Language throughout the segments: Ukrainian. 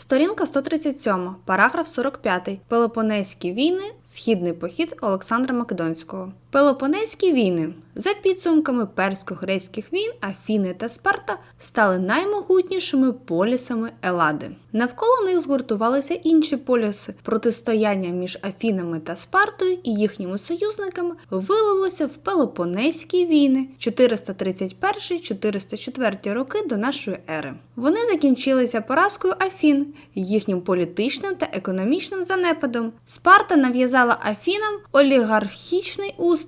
Сторінка 137, параграф 45. Пелопонезькі війни, східний похід Олександра Македонського. Пелопонезькі війни. За підсумками персько-грецьких війн Афіни та Спарта стали наймогутнішими полісами Елади. Навколо них згуртувалися інші поліси. Протистояння між Афінами та Спартою і їхніми союзниками вилилося в Пелопонезькі війни 431-404 роки до нашої ери. Вони закінчилися поразкою Афін, їхнім політичним та економічним занепадом. Спарта нав'язала Афінам олігархічний устрій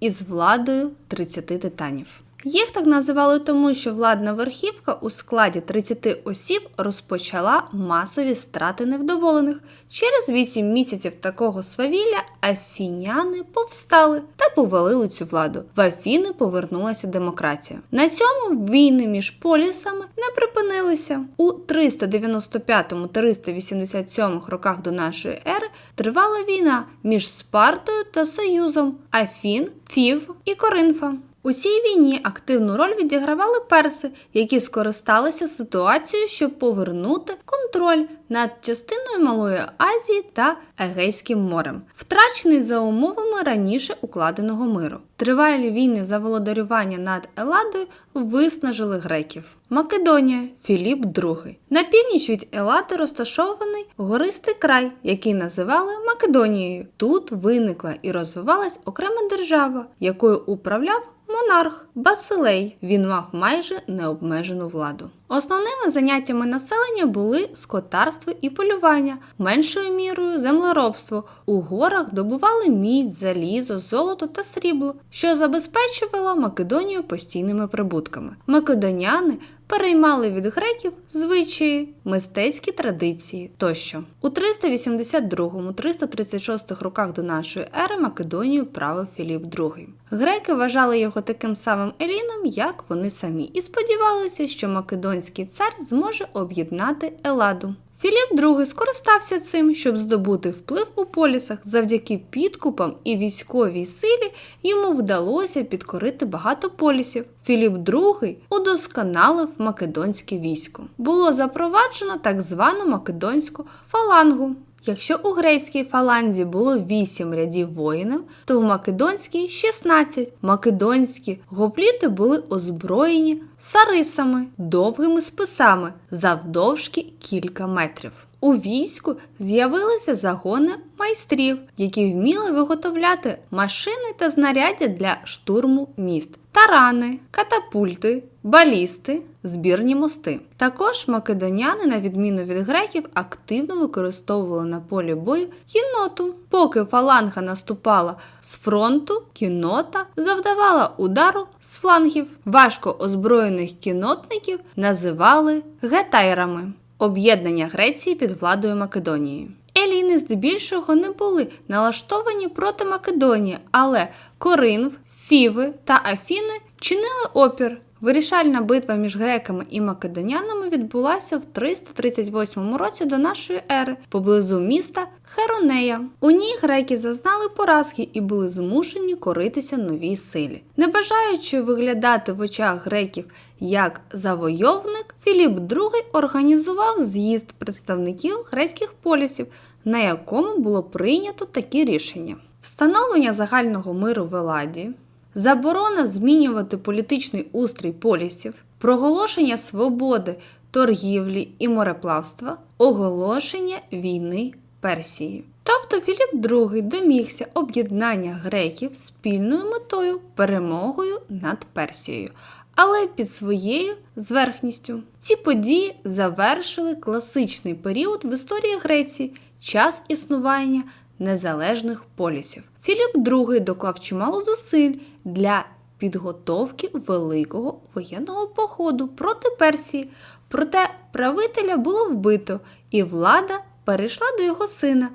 із владою 30 титанів. Їх так називали тому, що владна верхівка у складі 30 осіб розпочала масові страти невдоволених. Через 8 місяців такого свавілля афіняни повстали та повалили цю владу. В Афіни повернулася демократія. На цьому війни між полісами не припинилися. У 395-387 роках до нашої ери тривала війна між Спартою та Союзом Афін, Фів і Коринфа. У цій війні активну роль відігравали перси, які скористалися ситуацією, щоб повернути контроль над частиною Малої Азії та Егейським морем, втрачений за умовами раніше укладеного миру. Тривалі війни за володарювання над Еладою виснажили греків. Македонія Філіп II. На північ від Елади розташований гористий край, який називали Македонією. Тут виникла і розвивалась окрема держава, якою управляв монарх Басилей. Він мав майже необмежену владу. Основними заняттями населення були скотарство і полювання, меншою мірою землеробство. У горах добували мідь, залізо, золото та срібло, що забезпечувало Македонію постійними прибутками. Македоняни переймали від греків звичаї, мистецькі традиції тощо. У 382-336 роках до нашої ери Македонію правив Філіп II. Греки вважали його таким самим еліном, як вони самі, і сподівалися, що македонський цар зможе об'єднати Еладу. Філіп II скористався цим, щоб здобути вплив у полісах. Завдяки підкупам і військовій силі йому вдалося підкорити багато полісів. Філіп II удосконалив македонське військо. Було запроваджено так звану македонську фалангу. Якщо у грецькій фаланзі було 8 рядів воїнів, то в македонській 16. Македонські гопліти були озброєні сарисами, довгими списами завдовжки кілька метрів. У війську з'явилися загони майстрів, які вміли виготовляти машини та знаряддя для штурму міст, тарани, катапульти, балісти, збірні мости. Також македоняни, на відміну від греків, активно використовували на полі бою кінноту. Поки фаланга наступала з фронту, кіннота завдавала удару з флангів. Важко озброєних кіннотників називали гетайрами об'єднання Греції під владою Македонії. Еліни здебільшого не були налаштовані проти Македонії, але Коринф, Фіви та Афіни чинили опір. Вирішальна битва між греками і македонянами відбулася в 338 році до нашої ери поблизу міста Херонея. У ній греки зазнали поразки і були змушені коритися новій силі. Не бажаючи виглядати в очах греків як завойовник, Філіп II організував з'їзд представників грецьких полісів, на якому було прийнято такі рішення: встановлення загального миру в Еладі, заборона змінювати політичний устрій полісів, проголошення свободи, торгівлі і мореплавства, оголошення війни Персії. Тобто Філіп II домігся об'єднання греків спільною метою перемогою над Персією, але під своєю зверхністю. Ці події завершили класичний період в історії Греції, час існування незалежних полісів. Філіп II доклав чимало зусиль для підготовки великого воєнного походу проти Персії, проте правителя було вбито, і влада перейшла до його сина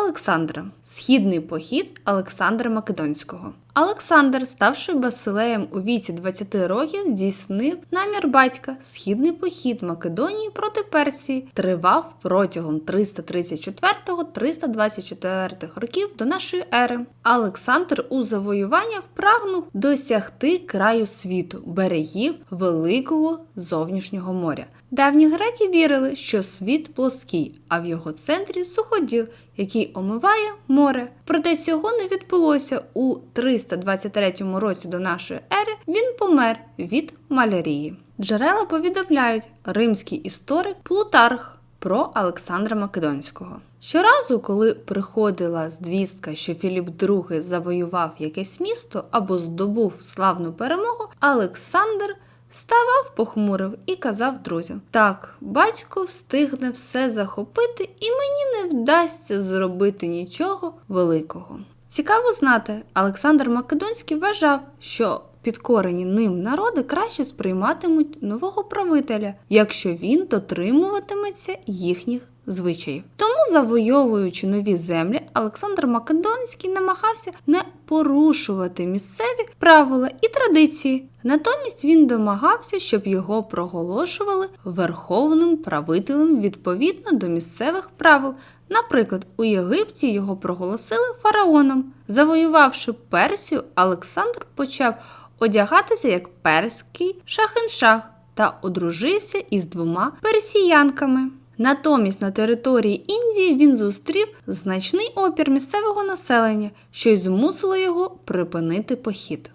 Олександра. Східний похід Олександра Македонського. Олександр, ставши басилеєм у віці 20 років, здійснив намір батька. Східний похід Македонії проти Персії тривав протягом 334-324 років до нашої ери. Олександр у завоюваннях прагнув досягти краю світу, берегів великого зовнішнього моря. Давні греки вірили, що світ плоский, а в його центрі суходіл, який омиває море. Проте цього не відбулося у 323 році до нашої ери. Він помер від малярії. Джерела повідомляють римський історик Плутарх про Олександра Македонського. Щоразу, коли приходила звістка, що Філіп II завоював якесь місто або здобув славну перемогу, Олександр ставав похмурив і казав друзям: Так, батько встигне все захопити, і мені не вдасться зробити нічого великого. Цікаво знати, Олександр Македонський вважав, що підкорені ним народи краще сприйматимуть нового правителя, якщо він дотримуватиметься їхніх звичаїв. Тому, завойовуючи нові землі, Олександр Македонський намагався не порушувати місцеві правила і традиції. Натомість він домагався, щоб його проголошували верховним правителем відповідно до місцевих правил. Наприклад, у Єгипті його проголосили фараоном. Завоювавши Персію, Олександр почав одягатися як перський шахиншах та одружився із двома персіянками. Натомість на території Індії він зустрів значний опір місцевого населення, що й змусило його припинити похід.